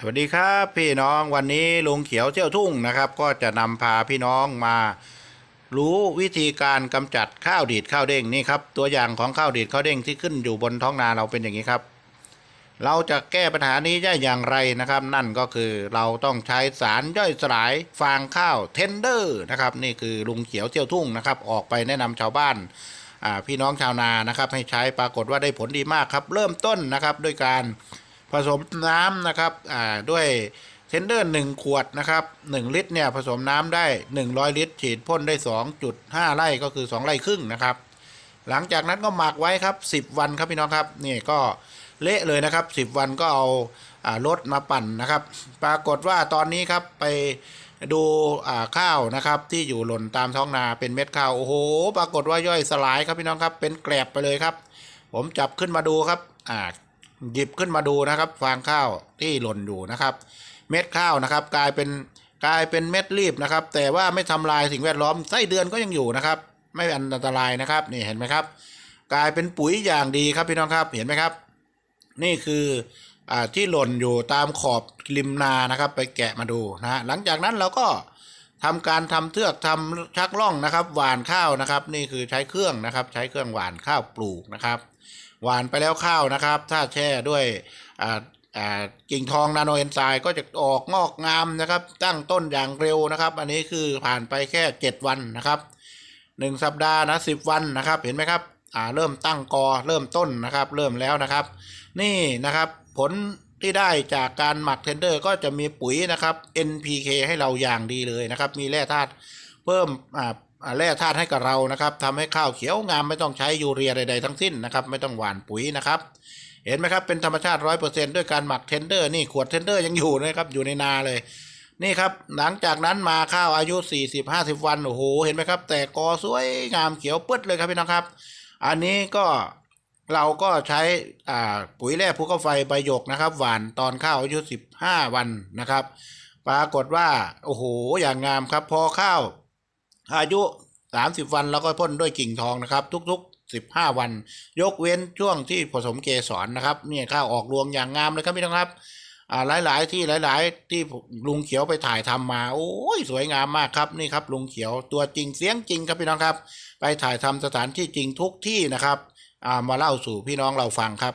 สวัสดีครับพี่น้องวันนี้ลุงเขียวเที่ยวทุ่งนะครับ ก็จะนำพาพี่น้องมา รู้วิธีการกำจัดข้าวดีดข้าวเด้งนี่ครับตัวอย่างของข้าวดีดข้าวเด้งที่ขึ้นอยู่บนท้องนาเราเป็นอย่างนี้ครับ เราจะแก้ปัญหานี้ได้อย่างไรนะครับ นั่นก็คือเราต้องใช้สารย่อยสลายฟางข้าวเทนเดอร์นะครับนี่คือลุงเขียวเที่ยวทุ่งนะครับ ออกไปแนะนำชาวบ้านพี่น้องชาวนานะครับ ให้ใช้ปรากฏว่าได้ผลดีมากครับ เริ่มต้นนะครับด้วยการ ผสมน้ำนะครับอ่าด้วยเทนเดอร์หนึ่งขวดนะครับหนึ่งลิตรเนี่ยผสมน้ำได้ 100 ลิตร ฉีดพ่นได้ 2.5 ไร่ก็คือ 2 ไร่ครึ่งนะครับ หลังจากนั้นก็หมักไว้ครับ 10 วันครับพี่น้องครับนี่ก็เละเลยนะครับ 10 วันก็เอารถมาปั่นนะครับ ปรากฏว่าตอนนี้ครับไปดูข้าวนะครับที่อยู่หล่นตามท้องนาเป็นเม็ดข้าวโอ้โห ปรากฏว่าย่อยสลายครับพี่น้องครับเป็นแกลบไปเลยครับ ผมจับขึ้นมาดูครับอ่า หยิบขึ้นมาดูนะครับ ฟางข้าวที่หล่นอยู่นะครับ เม็ดข้าวนะครับ กลายเป็นกลายเป็นเม็ดรีบนะครับ แต่ว่าไม่ทำลายสิ่งแวดล้อมไส้เดือนก็ยังอยู่นะครับ ไม่อันตรายนะครับนี่เห็นไหมครับ กลายเป็นปุ๋ยอย่างดีครับพี่น้องครับเห็นไหมครับ นี่คืออ่าที่หล่นอยู่ตามขอบริมนานะครับ ไปแกะมาดูนะฮะหลังจากนั้นเราก็ ทำการทำเทือกทำชักล่องนะครับ หวานข้าวนะครับ นี่คือใช้เครื่องนะครับ ใช้เครื่องหวานข้าวปลูกนะครับ หวานไปแล้วข้าวนะครับ ถ้าแช่ด้วยอ่าอ่ากิ่งทองนาโนเอนไซม์ก็จะออกงอกงามนะครับ ตั้งต้นอย่างเร็วนะครับ อันนี้คือผ่านไปแค่ 7 วันนะครับหนึ่งสัปดาห์นะสิวันนะครับ เห็นไหมครับอ่าเริ่มตั้งกอเริ่มต้นนะครับ เริ่มแล้วนะครับ นี่นะครับผล ที่ได้จากการหมักเทนเดอร์ก็จะมีปุ๋ยนะครับ NPK ให้เราอย่างดีเลยนะครับ มีแร่ธาตุเพิ่มแร่ธาตุให้กับเรานะครับทำให้ข้าวเขียวงามไม่ต้องใช้ยูเรียใดๆทั้งสิ้นนะครับ ไม่ต้องหว่านปุ๋ยนะครับ เห็นไหมครับ เป็นธรรมชาติร้อยเปอร์เซ็นด้วยการหมักเทนเดอร์นี่ขวดเทนเดอร์ยังอยู่นะครับอยู่ในนาเลยนี่ครับหลังจากนั้นมาข้าวอายุ 40 50 วันโอ้โหเห็นไหมครับ แต่กอสวยงามเขียวปึ๊ดเลยครับพี่น้องครับ อันนี้ก็ เราก็ใช้ปุ๋ยแร่ภูเขาไฟใบหยกนะครับ หว่านตอนข้าวอายุ15 วันนะครับ ปรากฏว่า โอ้โห อย่างงามครับ พอข้าวอายุ 30 วันแล้วก็พ่นด้วยกิ่งทองนะครับ ทุกๆ 15 วัน ยกเว้นช่วงที่ผสมเกสรนะครับเนี่ยข้าวออกรวงอย่างงามเลยครับพี่น้องครับหลายๆ ที่หลาย ๆ ที่ลุงเขียวไปถ่ายทำมาโอ้ยสวยงามมากครับนี่ครับลุงเขียวตัวจริงเสียงจริงครับพี่น้องครับ ไปถ่ายทำสถานที่จริงทุกที่นะครับ อามาเล่าสู่พี่น้องเราฟังครับ